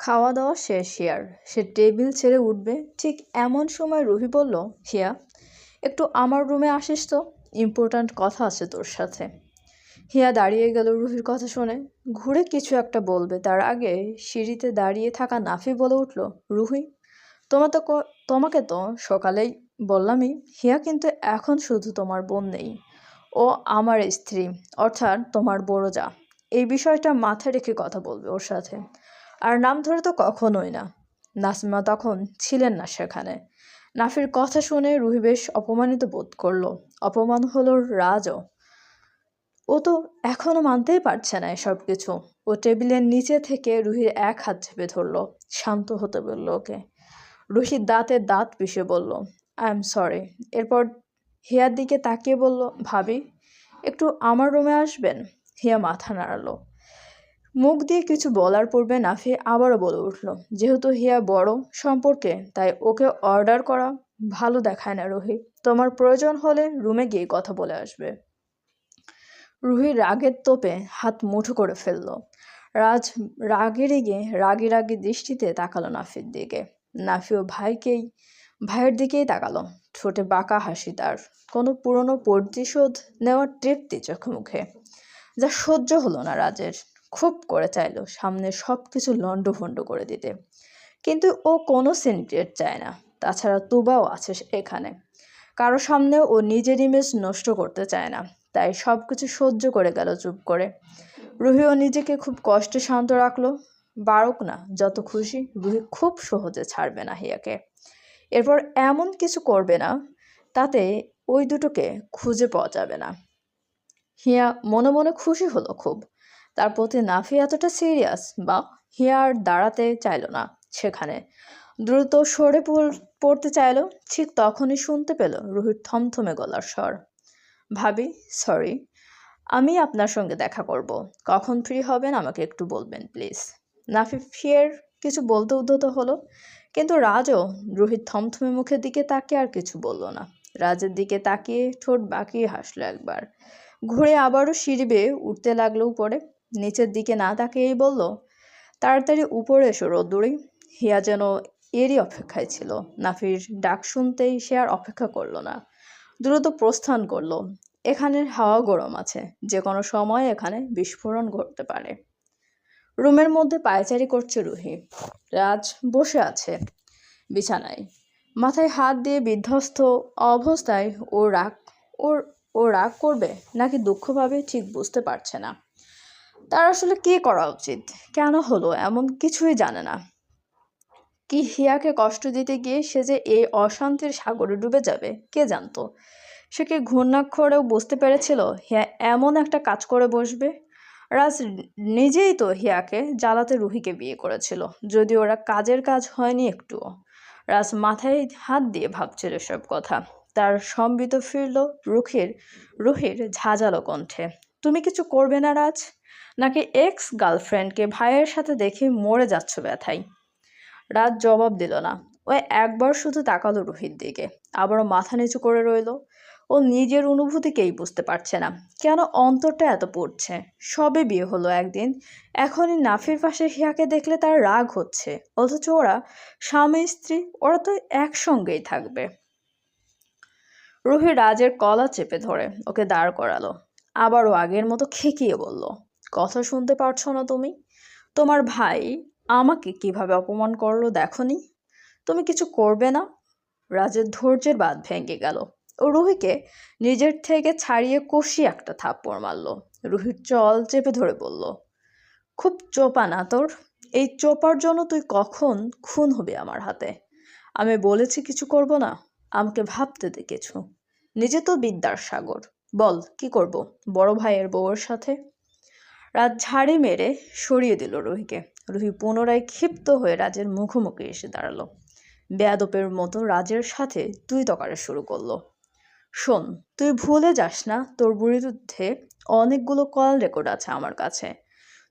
খাওয়া দাওয়া শেষ, হিয়ার। সে টেবিল ছেড়ে উঠবে। ঠিক এমন সময় রুহি বলল, হিয়া, একটু আমার রুমে আসিস তো? ইম্পর্ট্যান্ট কথা আছে তোর সাথে। হিয়া দাঁড়িয়ে গেল রুহির কথা শুনে। ঘুরে কিছু একটা বলবে। তার আগে সিঁড়িতে দাঁড়িয়ে থাকা নাফি বলে উঠল, রুহি তোমার তো তোমাকে তো সকালেই বললামই, হিয়া কিন্তু এখন শুধু তোমার বোন নেই। ও আমার স্ত্রী, অর্থাৎ তোমার বড় যা এই বিষয়টা মাথায় রেখে কথা বলবে ওর সাথে। আর নাম ধরে তো কখনোই না। নাসিমা তখন ছিলেন না সেখানে। নাফির কথা শুনে রুহি বেশ অপমানিত বোধ করল। অপমান হলো রাজও। ও তো এখনও মানতেই পারছে না এসব কিছু। ও টেবিলের নিচে থেকে রুহির এক হাত চেপে ধরলো। শান্ত হতে বলল ওকে। রুহি দাঁতে দাঁত পিষে বলল আই এম সরি এরপর হিয়ার দিকে তাকিয়ে বলল, ভাবি, একটু আমার রুমে আসবেন? হিয়া মাথা নাড়ালো। মুখ দিয়ে কিছু বলার পূর্বে নাফি আবারও বলে উঠল, যেহেতু হিয়া বড় সম্পর্কে, তাই ওকে অর্ডার করা ভালো দেখায় না রুহি। তোমার প্রয়োজন হলে রুমে গিয়ে কথা বলে আসবে রুহি রাগের তোপে হাত মুঠো করে ফেলল। রাজ রাগে রেগে রাগি রাগি দৃষ্টিতে তাকালো নাফির দিকে। নাফিও ভাইকেই, ভাইয়ের দিকেই তাকালো। ঠোঁটে বাঁকা হাসি তার। কোনো পুরনো প্রতিশোধ নেওয়ার তৃপ্তি চোখে মুখে। যা সহ্য হলো না রাজের। খুব করে চাইলো সামনে সব কিছু লণ্ডভণ্ড করে দিতে। কিন্তু ও কোনো সিনক্রেট চায় না। তাছাড়া তুবাও আছে এখানে। কারও সামনে ও নিজের ইমেজ নষ্ট করতে চায় না। তাই সব কিছু সহ্য করে গেল চুপ করে। রুহিও নিজেকে খুব কষ্টে শান্ত রাখল। বারক না, যত খুশি রুহি খুব সহজে ছাড়বে না হিয়াকে। এরপর এমন কিছু করবে না, তাতে ওই দুটোকে খুঁজে পাওয়া যাবে না। হিয়া মনে মনে খুশি হলো খুব। তার প্রতি নাফি এতটা সিরিয়াস বা হিয়া আর দাঁড়াতে চাইলো না সেখানে। দ্রুত সরে পড়- পড়তে চাইলো, ঠিক তখনই শুনতে পেল রুহির থমথমে গলার স্বর। ভাবি সরি আমি আপনার সঙ্গে দেখা করব। কখন ফ্রি হবেন আমাকে একটু বলবেন প্লিজ নাফি ফিয়ের কিছু বলতে উদ্যত হলো, কিন্তু রাজও রোহিত থমথমে মুখের দিকে তাকিয়ে আর কিছু বলল না। রাজের দিকে তাকিয়ে ঠোঁট বাঁকিয়ে হাসলো একবার। ঘুরে আবারও সিঁড়ি বেয়ে উঠতে লাগল উপরে। নিচের দিকে না তাকিয়েই বলল, তাড়াতাড়ি উপরে এসো রোদ্দুরি। হিয়া যেন এরই অপেক্ষায় ছিল। নাফির ডাক শুনতেই সে আর অপেক্ষা করল না। দ্রুত প্রস্থান করল। এখানের হাওয়া গরম আছে। যে কোনো সময় এখানে বিস্ফোরণ ঘটতে পারে। রুমের মধ্যে পায়চারি করছে রুহি। রাজ বসে আছে বিছানায়। মাথায় হাত দিয়ে বিধ্বস্ত অবস্থায় ও রাগ, ওর, ও রাগ করবে? নাকি দুঃখ পাবে ঠিক বুঝতে পারছে না? তার আসলে কি করা উচিত? কেন হলো? এমন কিছুই জানে না। কি হিয়াকে কষ্ট দিতে গিয়ে সে যে এই অশান্তির সাগরে ডুবে যাবে, কে জানতো? সে কি ঘূর্ণাক্ষরেও বুঝতে পেরেছিল হিয়া এমন একটা কাজ করে বসবে? রাজ নিজেই তো হিয়াকে জ্বালাতে রুহিকে বিয়ে করেছিল যদি ওরা কাজের কাজ হয়নি একটুও। রাজ মাথায় হাত দিয়ে ভাবছিল সব কথা। তার সম্বিত ফিরল রুখির, রুহির ঝাঁঝালো কণ্ঠে। তুমি কিছু করবে না, রাজ? নাকি এক্স গার্লফ্রেন্ডকে ভাইয়ের সাথে দেখে মরে যাচ্ছ ব্যথায়? রাজ জবাব দিল না। ও একবার শুধু তাকালো রুহির দিকে। আবারও মাথা নিচু করে রইল। ও নিজের অনুভূতিকেই বুঝতে পারছে না। কেন অন্তরটা এত পড়ছে? সবে বিয়ে হলো একদিন। এখনই নাফির পাশে হিয়াকে দেখলে তার রাগ হচ্ছে। অথচ ওরা স্বামী, স্ত্রী, ওরা তো একসঙ্গেই থাকবে। রুহি রাজের কলা চেপে ধরে। ওকে দাঁড় করালো। আবারও আগের মতো খেকিয়ে বলল কথা শুনতে পারছ না তুমি? তোমার ভাই আমাকে কীভাবে অপমান করল দেখনি? তুমি কিছু করবে না? রাজের ধৈর্যের বাঁধ ভেঙে গেল। ও রুহিকে নিজের থেকে ছাড়িয়ে কষি একটা থাপ্পড় মারল। রুহির চল চেপে ধরে বলল, খুব চোপা না তোর? এই চোপার জন্য তুই কখন খুন হবি আমার হাতে? আমি বলেছি কিছু করব না? আমাকে ভাবতে দে কিছু। নিজে তো বিদ্যার সাগর। বল, কি করব? বড় ভাইয়ের বউয়ের সাথে? রাত ঝাড়ি মেরে সরিয়ে দিল রুহিকে। রুহি পুনরায় ক্ষিপ্ত হয়ে রাজের মুখোমুখি এসে দাঁড়াল। বেয়াদপের মতো রাজের সাথে তুই তকারে শুরু করল। শোন, তুই ভুলে যাস না, তোর বিরুদ্ধে অনেকগুলো কল রেকর্ড আছে আমার কাছে।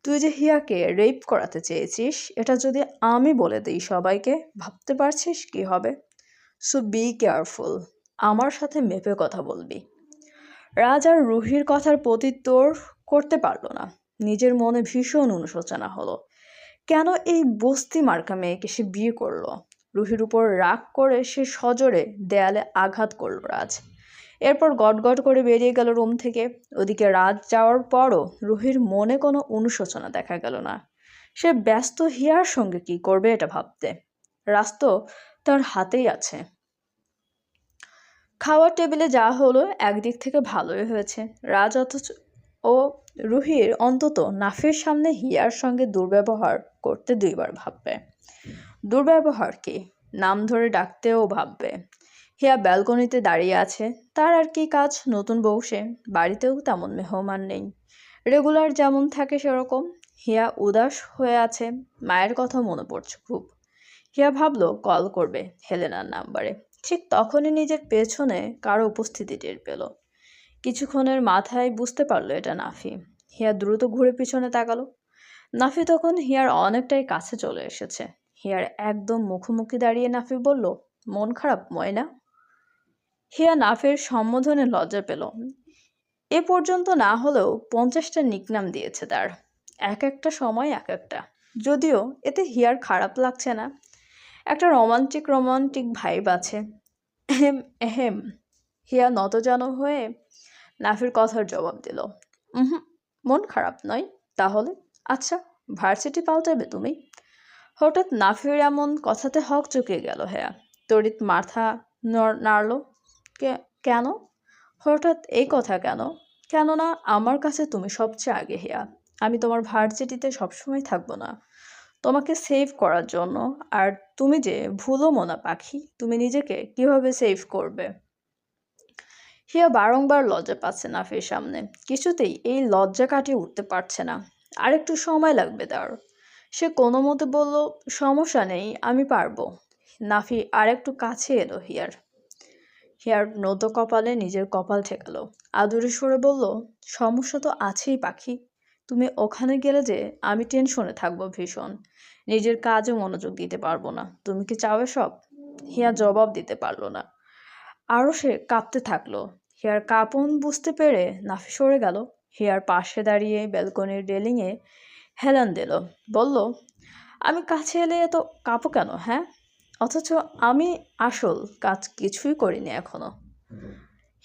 তুই যে হিয়াকে রেপ করাতে চেয়েছিস, এটা যদি আমি বলে দিই সবাইকে, ভাবতে পারছিস কি হবে? সো বি কেয়ারফুল আমার সাথে মেপে কথা বলবি। রাজ আর রুহির কথার প্রতিত্তর করতে পারল না। নিজের মনে ভীষণ অনুশোচনা হলো। কেন এই বস্তি মার্কা মেয়েকে সে বিয়ে করল? রুহির উপর রাগ করে সে সজোরে দেয়ালে আঘাত করল রাজ। এরপর গটগট করে বেরিয়ে গেল রুম থেকে। ওদিকে রাজ যাওয়ার পরও রুহির মনে কোনো অনুশোচনা দেখা গেল না। সে ব্যস্ত হিয়ার সঙ্গে কি করবে এটা ভাবতে। রাজ তো তার হাতেই আছে। খাওয়ার টেবিলে যা হলো একদিক থেকে ভালোই হয়েছে। রাজ অথচ ও রুহির অন্তত নাফির সামনে হিয়ার সঙ্গে দুর্ব্যবহার করতে দুইবার ভাববে। দুর্ব্যবহার কি? নাম ধরে ডাকতেও ভাববে। হিয়া ব্যালকনিতে দাঁড়িয়ে আছে। তার আর কি কাজ? নতুন বউ সে। বাড়িতেও তেমন মেহমান নেই। রেগুলার যেমন থাকে সেরকম। হিয়া উদাস হয়ে আছে। মায়ের কথা মনে পড়ছে খুব। হিয়া ভাবলো, কল করবে হেলেনার নাম্বারে। ঠিক তখনই নিজের পেছনে কারও উপস্থিতি টের পেল। কিছুক্ষণের মাথায় বুঝতে পারল এটা নাফি। হিয়া দ্রুত ঘুরে পিছনে তাকালো। নাফি তখন হিয়ার অনেকটাই কাছে চলে এসেছে। হিয়ার একদম মুখোমুখি দাঁড়িয়ে নাফি বলল, মন খারাপ, ময়না? হিয়া নাফের সম্বোধনে লজ্জা পেল। এ পর্যন্ত না হলেও পঞ্চাশটা নিকনাম দিয়েছে তার। এক একটা সময় এক একটা। যদিও এতে হিয়ার খারাপ লাগছে না। একটা রোমান্টিক রোমান্টিক ভাইব আছে। এহেম এহেম হিয়া নতজানো হয়ে নাফির কথার জবাব দিল। হুম মন খারাপ নয়? তাহলে? আচ্ছা ভার্সিটি পাল্টাবে তুমি। হঠাৎ নাফির এমন কথাতে হক চুকিয়ে গেল হ্যাঁ। তড়িৎ মাথা নাড়ল। কেন? হঠাৎ এই কথা কেন? কেননা আমার কাছে তুমি সবচেয়ে আগে হেয়া। আমি তোমার ভার্সিটিতে সবসময় থাকব না। তোমাকে সেভ করার জন্য। আর তুমি যে ভুলো মোনা পাখি, তুমি নিজেকে কীভাবে সেভ করবে? হিয়া বারংবার লজ্জা পাচ্ছে নাফির সামনে। কিছুতেই এই লজ্জা কাটিয়ে উঠতে পারছে না। আর একটু সময় লাগবে তার। সে কোনো মতে বলল, সমস্যা নেই, আমি পারব। নাফি আর একটু কাছে এলো হিয়ার। হিয়ার নত কপালে নিজের কপাল ঠেকালো। আদুরে সরে বলল, সমস্যা তো আছেই, পাখি। তুমি ওখানে গেলে যে আমি টেনশনে থাকব ভীষণ। নিজের কাজে মনোযোগ দিতে পারব না। তুমি কি চাও সব হিয়া জবাব দিতে পারল না। আরও সে কাঁপতে থাকল। হিয়ার কাঁপন বুঝতে পেরে নাফি সরে গেল। হিয়ার পাশে দাঁড়িয়ে ব্যালকনির রেলিংয়ে হেলান দিল। বলল, আমি কাছে এলে এত কাঁপো কেন হ্যাঁ? অথচ আমি আসল কাজ কিছুই করিনি এখনও।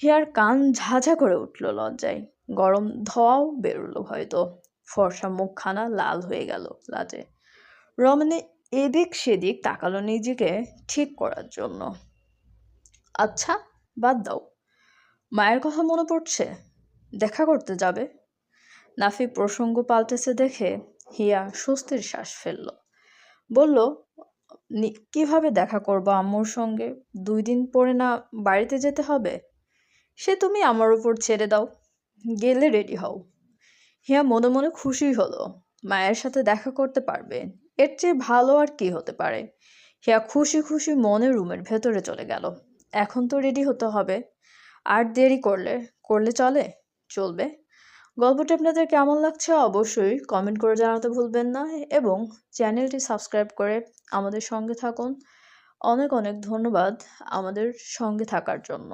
হিয়ার কান ঝাঝা করে উঠল লজ্জায়। গরম ধোয়াও বেরোলো হয়তো। ফর্সা মুখখানা লাল হয়ে গেল লাজে। রমণী এদিক সেদিক তাকালো নিজেকে ঠিক করার জন্য। আচ্ছা বাদ দাও। মায়ের কথা মনে পড়ছে? দেখা করতে যাবে। নাফি প্রসঙ্গ পাল্টেছে দেখে হিয়া স্বস্তির শ্বাস ফেলল। বলল কীভাবে দেখা করব আম্মুর সঙ্গে? দুই দিন পরে না বাড়িতে যেতে হবে? সে তুমি আমার উপর ছেড়ে দাও। গেলে রেডি হও। হিয়া মনে মনে খুশি হলো। মায়ের সাথে দেখা করতে পারবে। এর চেয়ে ভালো আর কি হতে পারে? হিয়া খুশি খুশি মনে রুমের ভেতরে চলে গেল। এখন তো রেডি হতে হবে। আর দেরি করলে করলে চলে? চলবে। গল্পটি আপনাদের কেমন লাগছে অবশ্যই কমেন্ট করে জানাতে ভুলবেন না এবং চ্যানেলটি সাবস্ক্রাইব করে আমাদের সঙ্গে থাকুন। অনেক অনেক ধন্যবাদ আমাদের সঙ্গে থাকার জন্য।